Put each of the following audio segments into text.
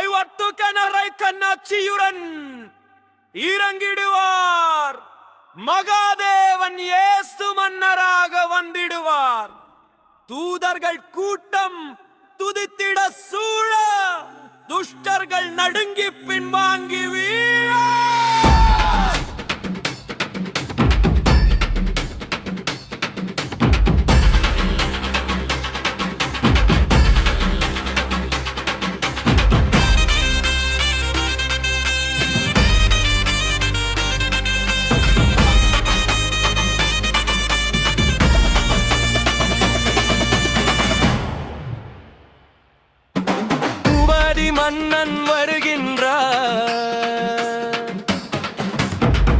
ஐவத்து கணரை கண்ணாச்சியுடன் இறங்கிடுவார். மகாதேவன் ஏசு மன்னராக வந்திடுவார். தூதர்கள் கூட்டம் துதித்திட சூழ துஷ்டர்கள் நடுங்கி பின்வாங்கி வீழ. மன்னன் வருகின்றார்.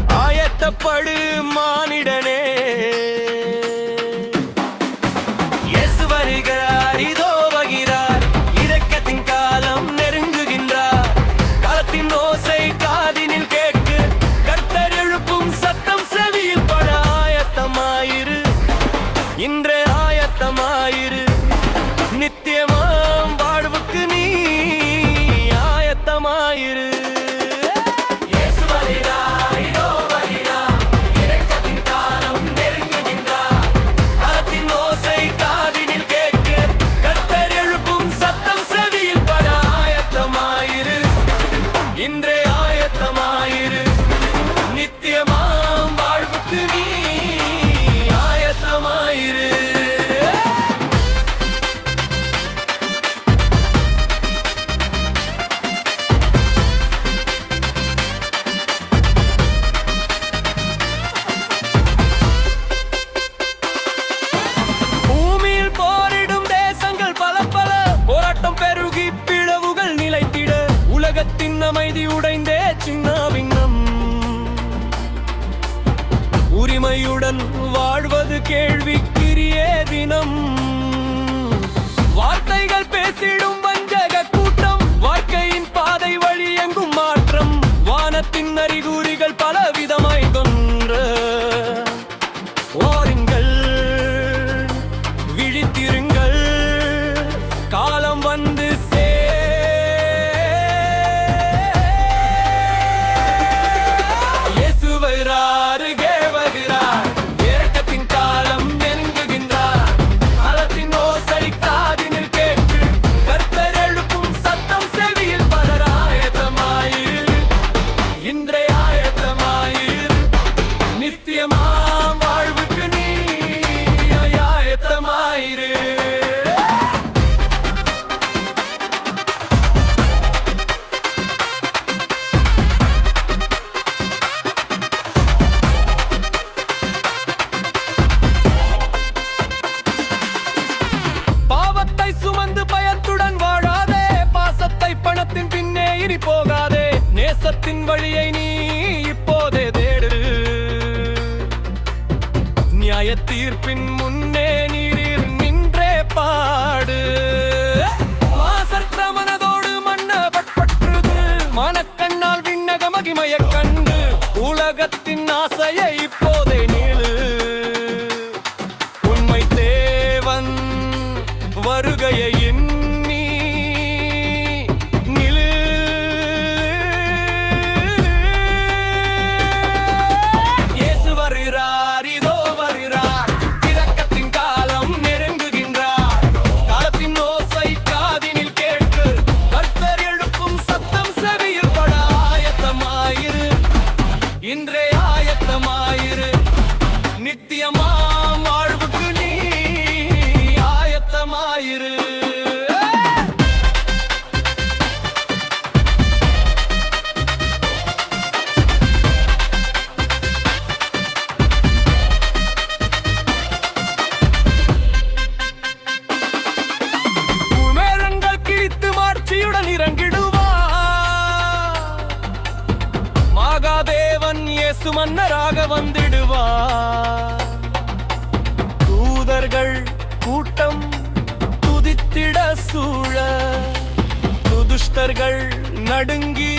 ஆயத்தப்படு அமைதி உடைந்தே சின்ன விண்ணம் உரிமையுடன் வாழ்வது கேள்விக்குரிய தினம். போகாதே நேசத்தின் வழியை நீ இப்போதே தேடு. நியாய தீர்ப்பின் முன்னே நீரில் நின்றே பாடு. மாசற்ற மனதோடு மண்ண பட்பற்றுது மனக்கண்ணால் விண்ணக மகிமைய கண்டு. உலகத்தின் ஆசையை இப்போதே நீளு. உண்மை தேவன் வருகையை சூழ துதுஷ்டர்கள் நடுங்கி